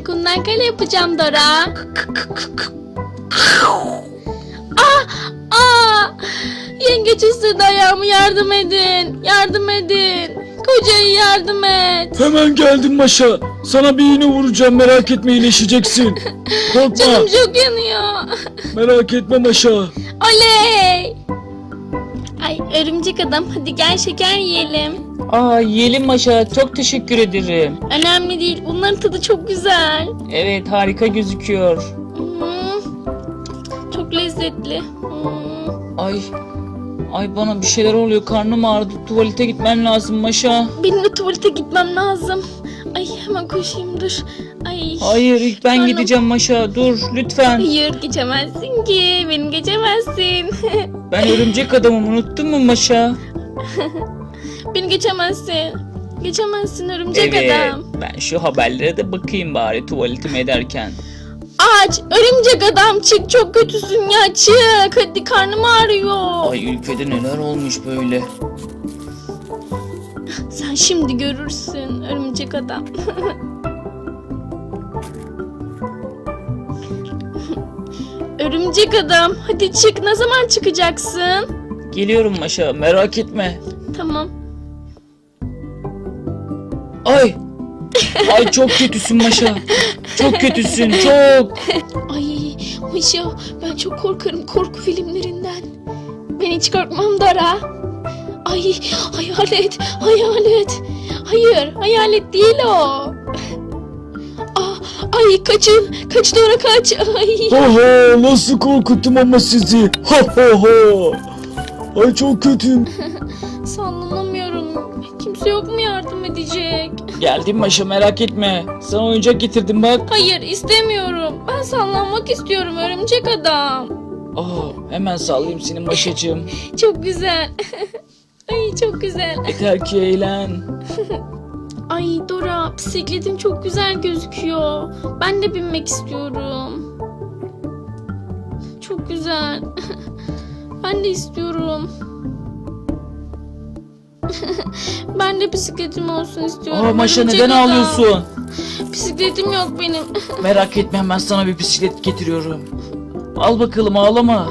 Ben kumdan kale yapacağım Dora. Ah! Ah! Yengeç ısırdı ayağımı yardım edin. Yardım edin. Kocayı yardım et. Hemen geldim Maşa. Sana bir iğne vuracağım merak etme iyileşeceksin. Korkma Canım çok yanıyor. merak etme Maşa. Oley! Ay örümcek adam hadi gel şeker yiyelim. Aa yiyelim Maşa çok teşekkür ederim. Önemli değil bunların tadı çok güzel. Evet harika gözüküyor. Hmm, çok lezzetli. Hmm. Ay ay bana bir şeyler oluyor karnım ağrıdı tuvalete gitmem lazım Maşa. Benim de tuvalete gitmem lazım. Ay hemen koşayım dur. Ay. Hayır ilk ben Karnım- gideceğim Maşa dur lütfen. Hayır geçemezsin ki. Beni geçemezsin. Ben örümcek adamım unuttun mu Maşa? Beni geçemezsin. Geçemezsin örümcek Evet adam. ben şu haberlere de bakayım bari tuvaletimi ederken. Aç örümcek adam çık çok kötüsün ya çık. Hadi karnım ağrıyor. Ay ülkede neler olmuş böyle. Sen şimdi görürsün örümcek adam. örümcek adam hadi çık ne zaman çıkacaksın? Geliyorum Maşa merak etme. Tamam. Ay. Ay çok kötüsün Maşa. Çok kötüsün çok. Ay Mişa ben çok korkarım korku filmlerinden. Ben hiç korkmam Dara. Ay hayalet hayalet. Hayır hayalet değil o. Ah, ay kaçın kaç Dora kaç. Ay. Ha ha nasıl korkuttum ama sizi. Ha ha ha. Ay çok kötüyüm. Sallanamıyorum. Kimse yok mu yardım edecek? Geldim Maşa merak etme. Sana oyuncak getirdim bak. Hayır istemiyorum. Ben sallanmak istiyorum örümcek adam. Aa, hemen sallayayım seni Maşacığım. Çok güzel. Ay çok güzel. Yeter ki eğlen. Ay Dora bisikletin çok güzel gözüküyor. Ben de binmek istiyorum. Çok güzel. Ben de istiyorum. ben de bisikletim olsun istiyorum. Aa Maşa Örümcek neden adam. ağlıyorsun? Bisikletim yok benim. Merak etme hemen sana bir bisiklet getiriyorum. Al bakalım ağlama.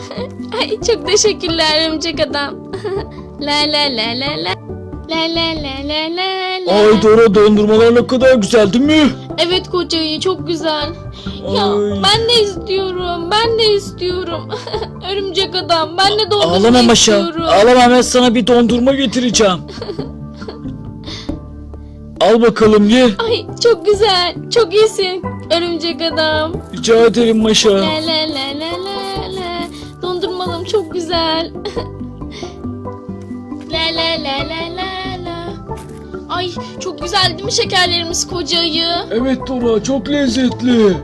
Ay çok teşekkürler örümcek adam. la la la la la. La la la la la la. Ay Dora dondurmalar ne kadar güzel değil mi? Evet kocayı çok güzel. Ya Ay. ben de istiyorum. Ben de istiyorum. Örümcek adam. Ben de dondurma Ağlama Maşa. istiyorum. Ağlama hemen sana bir dondurma getireceğim. Al bakalım ye. Ay çok güzel. Çok iyisin. Örümcek adam. Rica ederim Maşa. La la la la la. Çok güzel. la la la la la la. Ay çok güzel değil mi şekerlerimiz kocayı? Evet Dora çok lezzetli.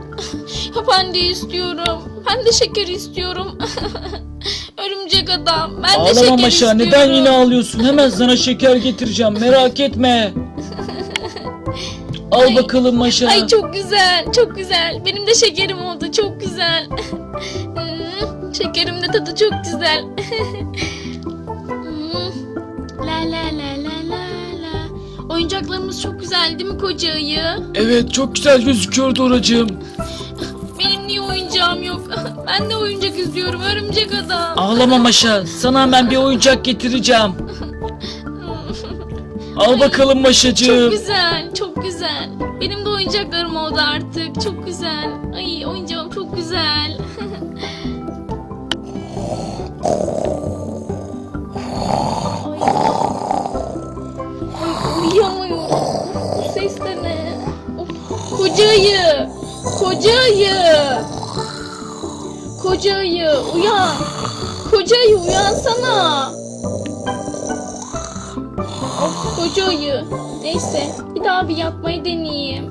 Ben de istiyorum. Ben de şeker istiyorum. Örümcek adam. Ben de şeker Ağlama Maşa istiyorum. neden yine ağlıyorsun? Hemen sana şeker getireceğim merak etme. Al Ay. bakalım Maşa. Ay çok güzel, çok güzel. Benim de şekerim oldu, çok güzel. Şekerim de tadı çok güzel. La la la la la la. Oyuncaklarımız çok güzel değil mi koca ayı? Evet çok güzel gözüküyor Doracığım. Benim niye oyuncağım yok? Ben de oyuncak istiyorum örümcek adam. Ağlama Maşa. Sana hemen bir oyuncak getireceğim. Al bakalım Maşacığım. Çok güzel, çok güzel. Benim de oyuncaklarım oldu artık. Çok güzel. Ay oyuncağım çok güzel. Uyuyamıyorum. Bu ses de ne? Koca ayı. Koca ayı. Koca ayı uyan. Koca ayı uyansana. Of koca ayı. Neyse bir daha bir yatmayı deneyeyim.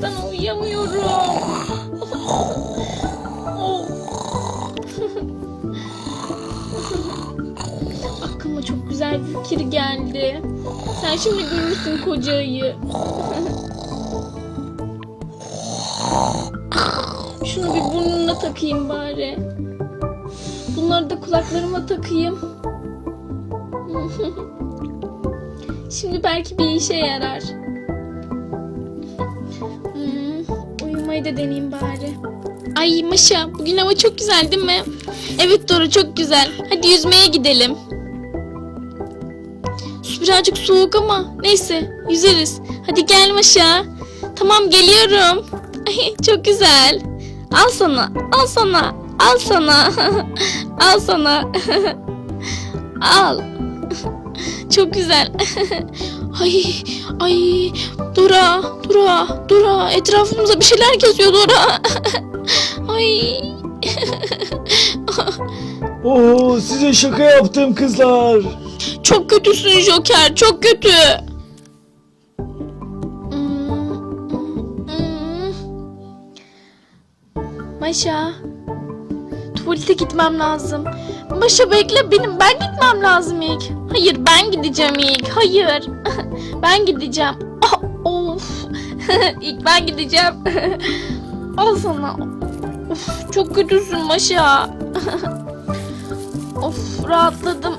Sesten uyuyamıyorum. Aklıma çok güzel bir fikir geldi. Sen şimdi görürsün koca ayı. Şunu bir burnuna takayım bari. Bunları da kulaklarıma takayım. Şimdi belki bir işe yarar. Uyumayı da deneyeyim bari. Ay Maşa bugün hava çok güzel değil mi? Evet Dora çok güzel. Hadi yüzmeye gidelim. Birazcık soğuk ama neyse yüzeriz. Hadi gel Maşa. Tamam geliyorum. Ay, çok güzel. Al sana, al sana, al sana, al sana. al. Çok güzel. Ay, ay, Dora, Dora, Dora. Etrafımıza bir şeyler geziyor Dora. ay. Oo size şaka yaptım kızlar. Çok kötüsün Joker, çok kötü. Maşa. Tuvalete gitmem lazım. Maşa bekle benim ben gitmem lazım ilk. Hayır ben gideceğim ilk. Hayır. ben gideceğim. Ah, of. ilk ben gideceğim. Al sana. Of, çok kötüsün Maşa. of rahatladım.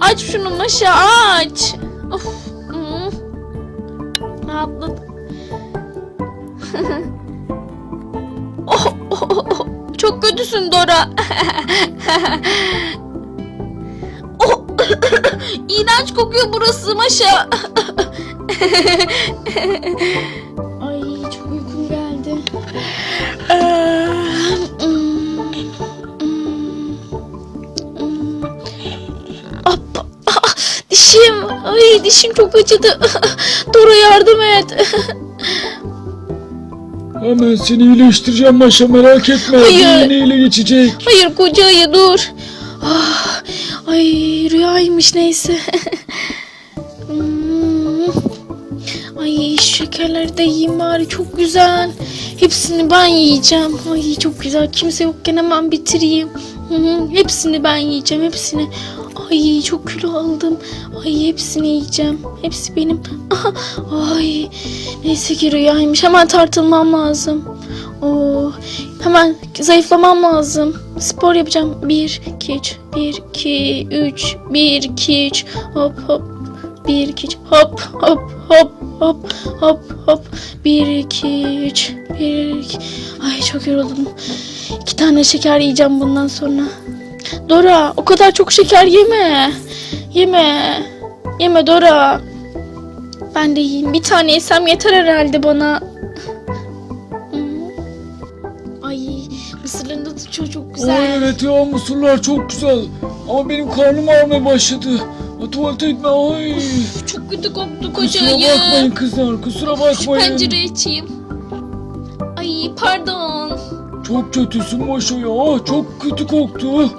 Aç şunu Maşa aç. Of. Rahatladım. oh, oh, oh, oh. Çok kötüsün Dora. İğrenç kokuyor burası Maşa. Ay çok uykum geldi. Hop. Ah, dişim. Ay dişim çok acıdı. Dora yardım et. Hemen seni iyileştireceğim Maşa merak etme. Hayır. Yine geçecek. Hayır koca ayı dur. Ah, ay rüyaymış neyse. Hmm. Ay şekerleri de yiyeyim bari çok güzel. Hepsini ben yiyeceğim. Ay çok güzel kimse yokken hemen bitireyim. Hepsini ben yiyeceğim hepsini. Ay çok kilo aldım. Ay hepsini yiyeceğim. Hepsi benim. Ay neyse ki rüyaymış. Hemen tartılmam lazım. Oo, hemen zayıflamam lazım. Spor yapacağım. 1, 2, 3, 1, 2, 3, 1, 2, 3, hop hop. 1, 2, 3, hop hop hop hop hop hop. 1, 2, 3, 1, 2. Ay çok yoruldum. İki tane şeker yiyeceğim bundan sonra. Dora o kadar çok şeker yeme. Yeme. Yeme Dora. Ben de yiyeyim. Bir tane yesem yeter herhalde bana. Güzel. evet ya mısırlar çok güzel. Ama benim karnım ağrımaya başladı. Ha, tuvalete gitme ay. Çok kötü koktu Kusura kocayı. bakmayın kızlar kusura Şu bakmayın. pencereyi açayım. Ay pardon. Çok kötüsün Maşa ya çok kötü koktu.